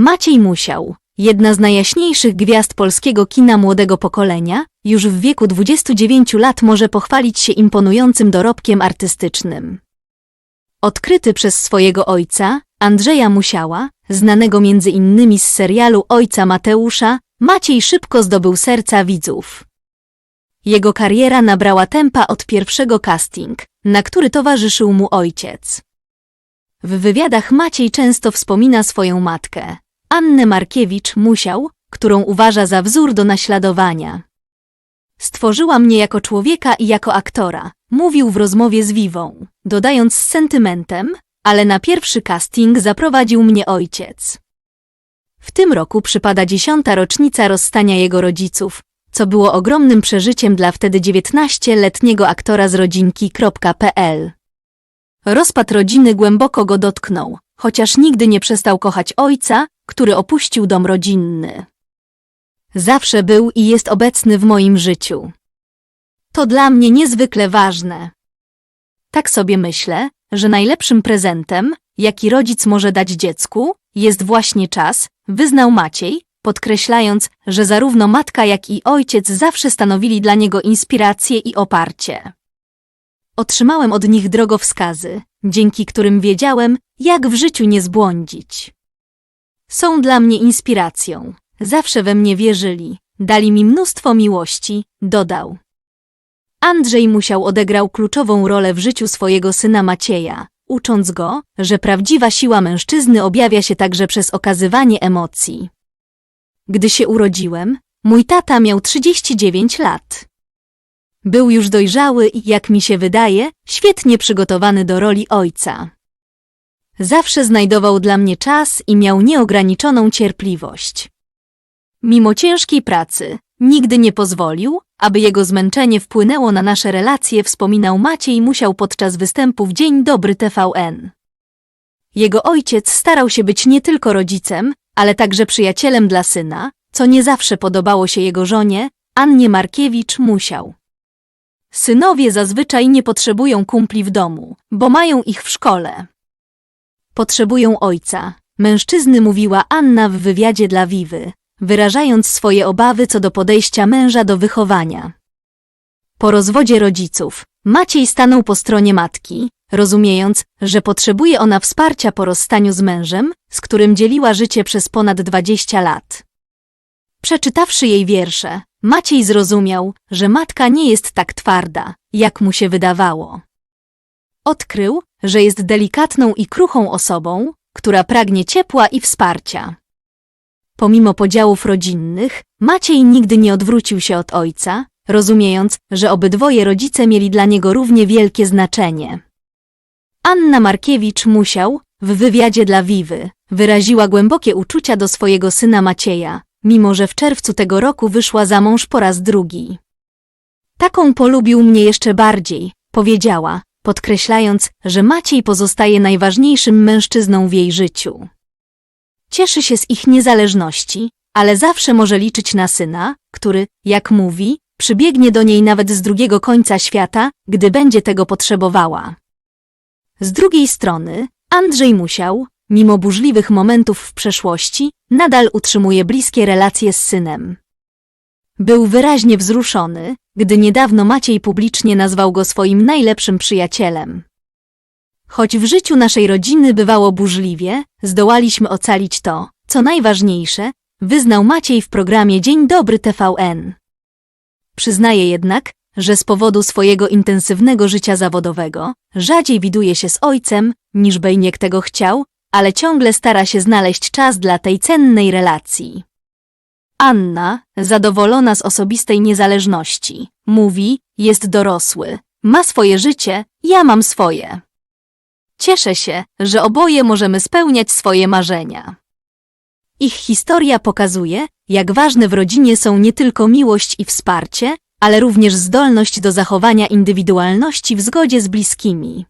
Maciej Musiał, jedna z najjaśniejszych gwiazd polskiego kina młodego pokolenia, już w wieku 29 lat może pochwalić się imponującym dorobkiem artystycznym. Odkryty przez swojego ojca, Andrzeja Musiała, znanego między innymi z serialu Ojca Mateusza, Maciej szybko zdobył serca widzów. Jego kariera nabrała tempa od pierwszego casting, na który towarzyszył mu ojciec. W wywiadach Maciej często wspomina swoją matkę, Annę Markiewicz Musiał, którą uważa za wzór do naśladowania. Stworzyła mnie jako człowieka i jako aktora, mówił w rozmowie z Wiwą, dodając z sentymentem, ale na pierwszy casting zaprowadził mnie ojciec. W tym roku przypada dziesiąta rocznica rozstania jego rodziców, co było ogromnym przeżyciem dla wtedy 19-letniego aktora z rodzinki.pl. Rozpad rodziny głęboko go dotknął, chociaż nigdy nie przestał kochać ojca, który opuścił dom rodzinny. Zawsze był i jest obecny w moim życiu. To dla mnie niezwykle ważne. Tak sobie myślę, że najlepszym prezentem, jaki rodzic może dać dziecku, jest właśnie czas, wyznał Maciej, podkreślając, że zarówno matka, jak i ojciec zawsze stanowili dla niego inspirację i oparcie. Otrzymałem od nich drogowskazy, dzięki którym wiedziałem, jak w życiu nie zbłądzić. Są dla mnie inspiracją, zawsze we mnie wierzyli, dali mi mnóstwo miłości, dodał. Andrzej musiał odegrał kluczową rolę w życiu swojego syna Macieja, ucząc go, że prawdziwa siła mężczyzny objawia się także przez okazywanie emocji. Gdy się urodziłem, mój tata miał 39 lat. Był już dojrzały i, jak mi się wydaje, świetnie przygotowany do roli ojca. Zawsze znajdował dla mnie czas i miał nieograniczoną cierpliwość. Mimo ciężkiej pracy, nigdy nie pozwolił, aby jego zmęczenie wpłynęło na nasze relacje, wspominał Maciej musiał podczas występu w Dzień Dobry TVN. Jego ojciec starał się być nie tylko rodzicem, ale także przyjacielem dla syna, co nie zawsze podobało się jego żonie, Annie Markiewicz musiał. Synowie zazwyczaj nie potrzebują kumpli w domu, bo mają ich w szkole. Potrzebują ojca, mężczyzny mówiła Anna w wywiadzie dla Wiwy, wyrażając swoje obawy co do podejścia męża do wychowania. Po rozwodzie rodziców, Maciej stanął po stronie matki, rozumiejąc, że potrzebuje ona wsparcia po rozstaniu z mężem, z którym dzieliła życie przez ponad 20 lat. Przeczytawszy jej wiersze, Maciej zrozumiał, że matka nie jest tak twarda, jak mu się wydawało. Odkrył, że jest delikatną i kruchą osobą, która pragnie ciepła i wsparcia. Pomimo podziałów rodzinnych, Maciej nigdy nie odwrócił się od ojca, rozumiejąc, że obydwoje rodzice mieli dla niego równie wielkie znaczenie. Anna Markiewicz musiał, w wywiadzie dla Wiwy, wyraziła głębokie uczucia do swojego syna Macieja, mimo że w czerwcu tego roku wyszła za mąż po raz drugi. Taką polubił mnie jeszcze bardziej, powiedziała, podkreślając, że Maciej pozostaje najważniejszym mężczyzną w jej życiu. Cieszy się z ich niezależności, ale zawsze może liczyć na syna, który, jak mówi, przybiegnie do niej nawet z drugiego końca świata, gdy będzie tego potrzebowała. Z drugiej strony, Andrzej musiał, mimo burzliwych momentów w przeszłości, nadal utrzymuje bliskie relacje z synem. Był wyraźnie wzruszony, gdy niedawno Maciej publicznie nazwał go swoim najlepszym przyjacielem. Choć w życiu naszej rodziny bywało burzliwie, zdołaliśmy ocalić to, co najważniejsze, wyznał Maciej w programie Dzień Dobry TVN. Przyznaje jednak, że z powodu swojego intensywnego życia zawodowego rzadziej widuje się z ojcem, niż Bejniek tego chciał, ale ciągle stara się znaleźć czas dla tej cennej relacji. Anna, zadowolona z osobistej niezależności, mówi, jest dorosły, ma swoje życie, ja mam swoje. Cieszę się, że oboje możemy spełniać swoje marzenia. Ich historia pokazuje, jak ważne w rodzinie są nie tylko miłość i wsparcie, ale również zdolność do zachowania indywidualności w zgodzie z bliskimi.